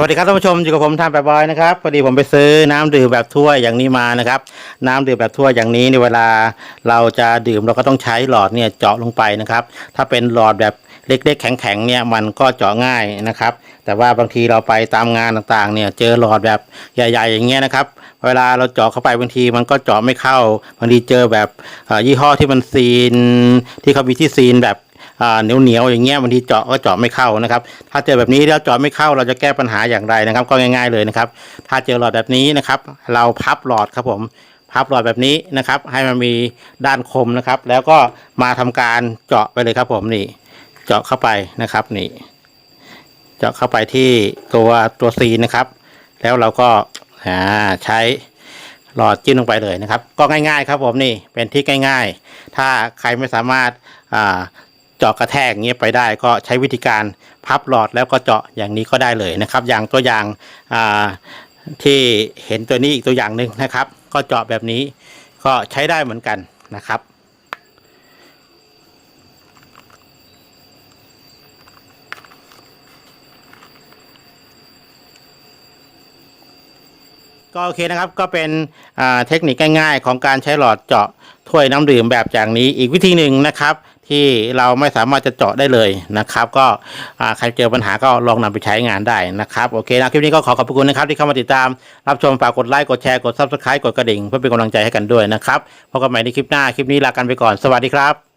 วัสดีครับท่านผู้ชมอยู่กับผมทานแบบบอยนะครับพอดีผมไปซื้อน้ำดื่มแบบถ้วยอย่างนี้มานะครับ น้ำดื่มแบบถ้วยอย่างนี้ในเวลาเราจะดื่มเราก็ต้องใช้หลอดเนี่ยเจาะลงไปนะครับ ถ้าเป็นหลอดแบบเล็กๆแข็งๆเนี่ยมันก็เจาะง่ายนะครับ แต่ว่าบางทีเราไปตามงานต่างๆ เนี่ยเจอหลอดแบบใหญ่ ๆ อย่างเงี้ยนะครับเวลาเราเจาะเข้าไปบางทีมันก็เจาะไม่เข้าบางทีเจอแบบยี่ห้อที่มันซีนที่เขามีที่ซีนแบบ เหนียวเหนียวๆอย่างเงี้ยบางทีเจาะก็เจาะไม่เข้านะครับ ถ้าเจอแบบนี้แล้วเจาะไม่เข้าเราจะแก้ปัญหาอย่างไรนะครับ ก็ง่ายๆเลยนะครับ ถ้าเจอหลอดแบบนี้นะครับ เราพับหลอดครับผมพับหลอดแบบนี้นะครับ ให้มันมีด้านคมนะครับ แล้วก็มาทำการเจาะไปเลยครับผมนี่ เจาะเข้าไปนะครับนี่ เจาะเข้าไปที่ตัวตัวซีนนะครับ แล้วเราก็อ่าใช้หลอดจิ้มลงไปเลยนะครับ ก็ง่ายๆครับผมนี่เป็นที่ง่าย ๆ ถ้าใครไม่สามารถอ่า เจาะกระแทกเงี้ยไปได้ก็ใช้วิธีการพับหลอดแล้วก็เจาะอย่างนี้ก็ได้เลยนะครับ อย่างตัวอย่างที่เห็นตัวนี้อีกตัวอย่างหนึ่งนะครับ ก็เจาะแบบนี้ก็ใช้ได้เหมือนกันนะครับก็โอเคนะครับก็เป็นเทคนิคง่าย ๆ ของการใช้หลอดเจาะถ้วยน้ำดื่มแบบอย่างนี้อีกวิธีหนึ่งนะครับ ที่เราไม่สามารถจะเจาะได้เลยนะครับ ก็ใครเจอปัญหาก็ลองนำไปใช้งานได้นะครับโอเคนะคลิปนี้ก็ขอขอบคุณนะครับที่เข้ามาติดตามรับชมฝากกดไลค์กดแชร์กดซับสไครต์กดกระดิ่งเพื่อเป็นกำลังใจให้กันด้วยนะครับพบกันใหม่ในคลิปหน้าคลิปนี้ลากันไปก่อนสวัสดีครับ